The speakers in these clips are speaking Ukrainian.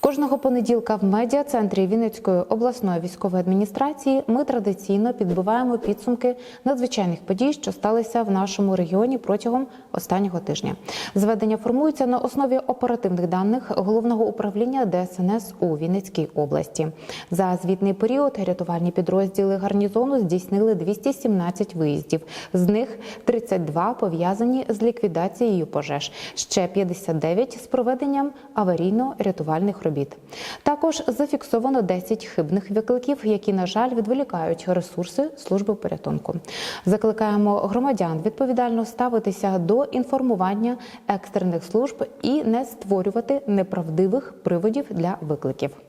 Кожного понеділка в медіа-центрі Вінницької обласної військової адміністрації ми традиційно підбиваємо підсумки надзвичайних подій, що сталися в нашому регіоні протягом останнього тижня. Зведення формуються на основі оперативних даних головного управління ДСНС у Вінницькій області. За звітний період рятувальні підрозділи гарнізону здійснили 217 виїздів. З них 32 пов'язані з ліквідацією пожеж, ще 59 з проведенням аварійно-рятувальних робіт. Також зафіксовано 10 хибних викликів, які, на жаль, відволікають ресурси служби порятунку. Закликаємо громадян відповідально ставитися до інформування екстрених служб і не створювати неправдивих приводів для викликів.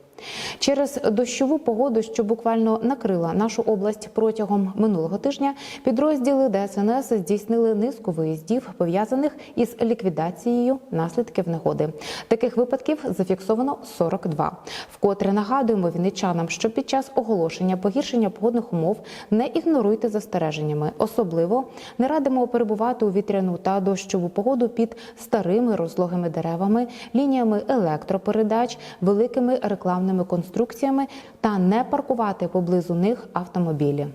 Через дощову погоду, що буквально накрила нашу область протягом минулого тижня, підрозділи ДСНС здійснили низку виїздів, пов'язаних із ліквідацією наслідків негоди. Таких випадків зафіксовано 42. Вкотре нагадуємо вінничанам, що під час оголошення погіршення погодних умов не ігноруйте застереженнями. Особливо не радимо перебувати у вітряну та дощову погоду під старими розлогими деревами, лініями електропередач, великими рекламними конструкціями та не паркувати поблизу них автомобілі.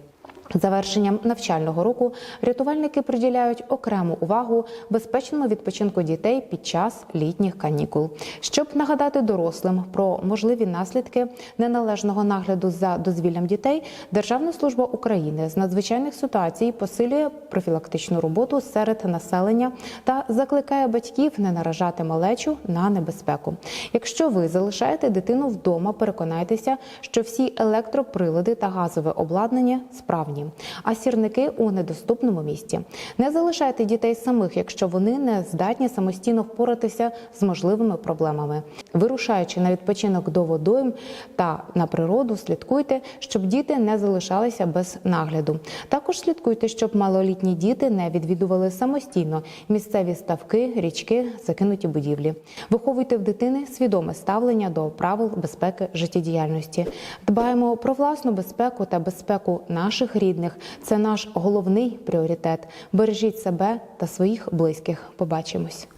Завершенням навчального року рятувальники приділяють окрему увагу безпечному відпочинку дітей під час літніх канікул, щоб нагадати дорослим про можливі наслідки неналежного нагляду за дозвіллям дітей. Державна служба України з надзвичайних ситуацій посилює профілактичну роботу серед населення та закликає батьків не наражати малечу на небезпеку. Якщо ви залишаєте дитину вдома, переконайтеся, що всі електроприлади та газове обладнання справні а сірники у недоступному місці. Не залишайте дітей самих, якщо вони не здатні самостійно впоратися з можливими проблемами. Вирушаючи на відпочинок до водойм та на природу, слідкуйте, щоб діти не залишалися без нагляду. Також слідкуйте, щоб малолітні діти не відвідували самостійно місцеві ставки, річки, закинуті будівлі. Виховуйте в дитини свідоме ставлення до правил безпеки життєдіяльності. Дбаємо про власну безпеку та безпеку наших рідних. Це наш головний пріоритет. Бережіть себе та своїх близьких. Побачимось.